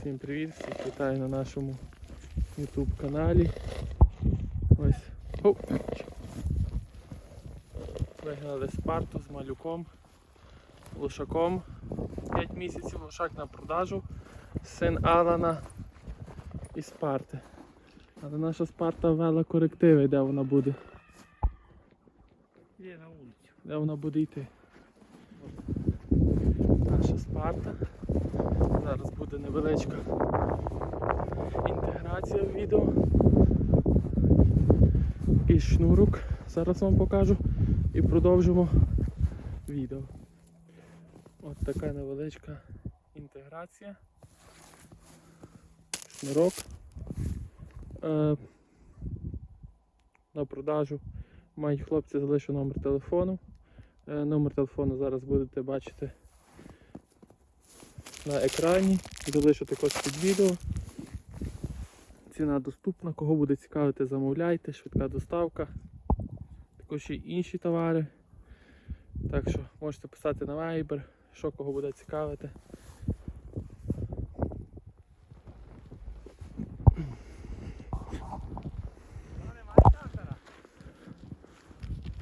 Всім привіт, всіх вітаю на нашому YouTube каналі. Ось. Оу. Вигнали Спарту з малюком, лошаком. 5 місяців лошак на продажу. Син Алана і Спарти. Але наша Спарта ввела корективи, де вона буде. Де вона буде йти? Наша Спарта. Буде невеличка інтеграція в відео. І шнурок. Зараз вам покажу і продовжимо відео. От така невеличка інтеграція. Шнурок. Е, на продажу. Мають хлопці залишу номер телефону. Е, Номер телефону зараз будете бачити на екрані. Залишу також під відео. Ціна доступна, кого буде цікавити, замовляйте, швидка доставка. Також і інші товари. Так що можете писати на Viber, що кого буде цікавити.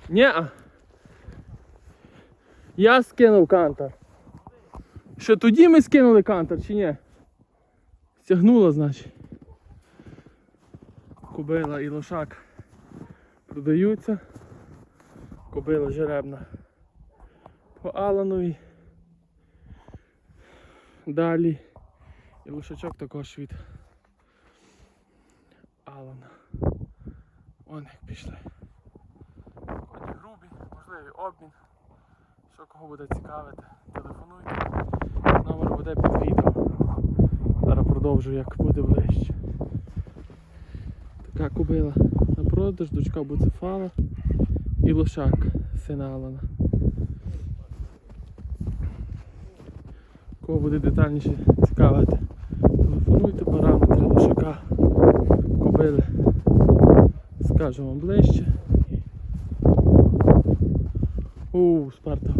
Ні. Я скинув кантар. Що тоді ми скинули кантар чи ні? Стягнуло, значить. Кобила і лошак продаються. Кобила жеребна по Аланові. Далі. І лошачок також від Алана. Вон як пішли. Коні грубі, можливий обмін. Що кого буде цікавити, телефонуйте. Номер буде під відео. Зараз продовжу, як буде ближче. Така кобила на продаж, дочка буцефала і лошак сина Алана. Кого буде детальніше цікавити, телефонуйте параметри лошака, кобили. Скажу вам ближче. У, Спарта.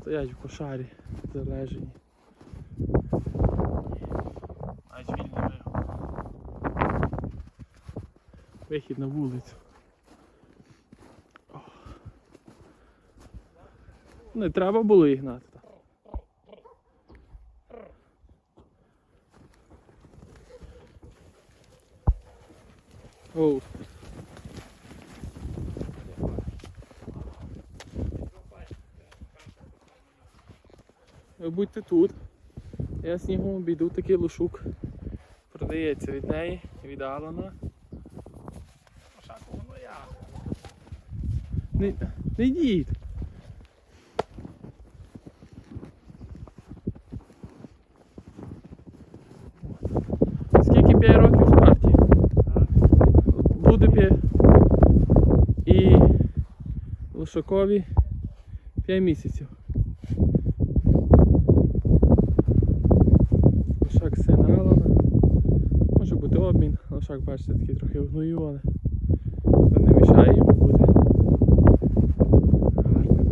Стоять в кошарі, залежені. Вихід на вулицю. Не треба було їх гнати. Оу. Ви будьте тут. Я снігом обійду такий лошук. Продається від неї, від Алана. Не, не йдіть. Скільки 5 років в партії? Буде 5. І Лошакові 5 місяців. Лошак сина Алана. Може бути обмін. Лошак, бачите, такий трохи в гною, але не мішає йому бути. Гарним.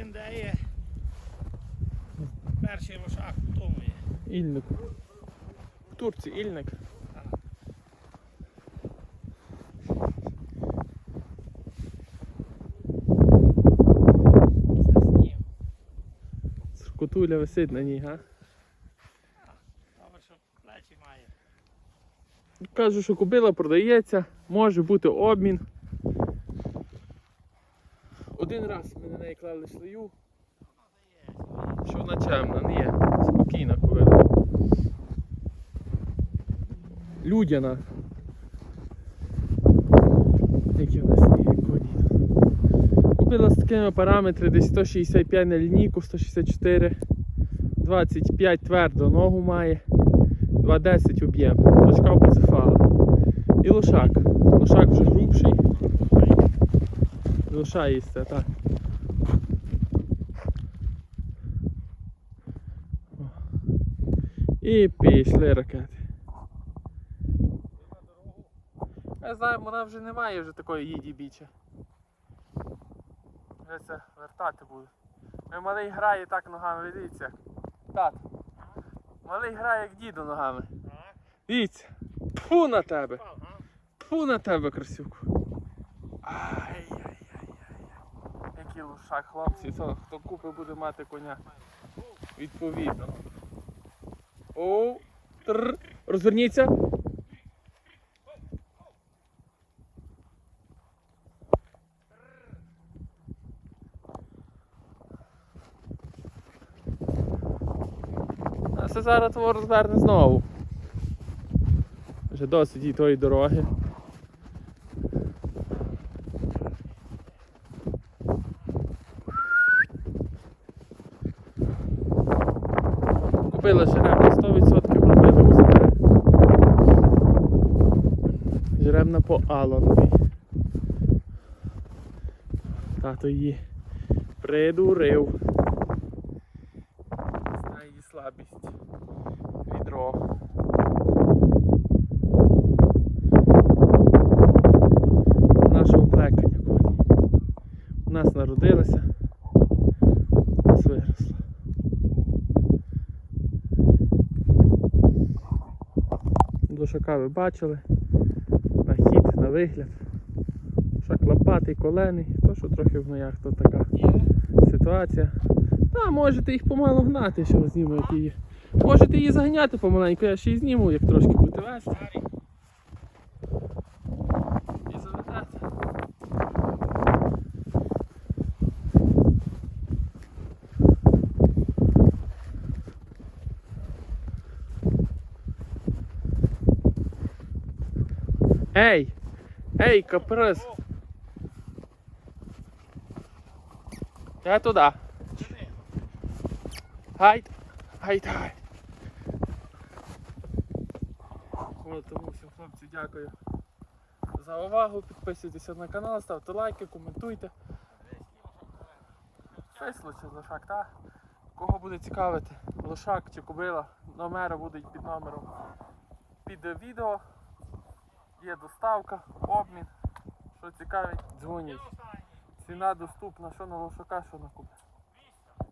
Син дає. Перший лошак в тому є. Ільнику. В Турці Ільник. Скотуля висить на ній, га? Добре, що плечі має. Кажу, що кобила продається, може бути обмін. Один раз ми на неї клали шлею, що вона чемна, не є. Спокійна кобила. Людяна. Які в нас є коні. Купила з такими параметрами десь 165 на лінійку, 164, 25 твердо ногу має, 2,10 об'єм. Дочка поцефала. І лошак. Лошак вже грубший. Душа їсти, так. І пішли ракети. Я знаю, вона вже немає вже такої їді бічі. Вже це вертати буде. Ми малий грає так ногами, дивіться. Тат. Малий грає як діду ногами. Так. Дивіться. Фу на тебе. Впав, га? Фу на тебе, красюку. Лошак, хлопці, то, хто купить буде мати коня. Відповідно. Оу. Тр. Розверніться. Це зараз того розверне знову. Вже досить і тої дороги. Купили жеребна 100%, робили себе. Жеребна по Алановій. Тато її придурив. Знає її слабість. Відро. Лошака ви бачили. На хід, на вигляд. Лошак лопатий, колений, то що трохи в ноях, то така ситуація. Та можете їх помало гнати, що зніму, як її. Можете її заганяти помаленьку, я ще її зніму, як трошки буде вести. Ей! Ей, капрес! Я туди. Гайд! Гайд, гайд! От, тому всім хлопці дякую за увагу. Підписуйтеся на канал, ставте лайки, коментуйте. Чи лошак, та? Кого буде цікавити, лошак чи кобила, номери будуть під номером під відео. Є доставка, обмін. Що цікавить, дзвоніть. Ціна доступна, що на лошака, що на кобилу.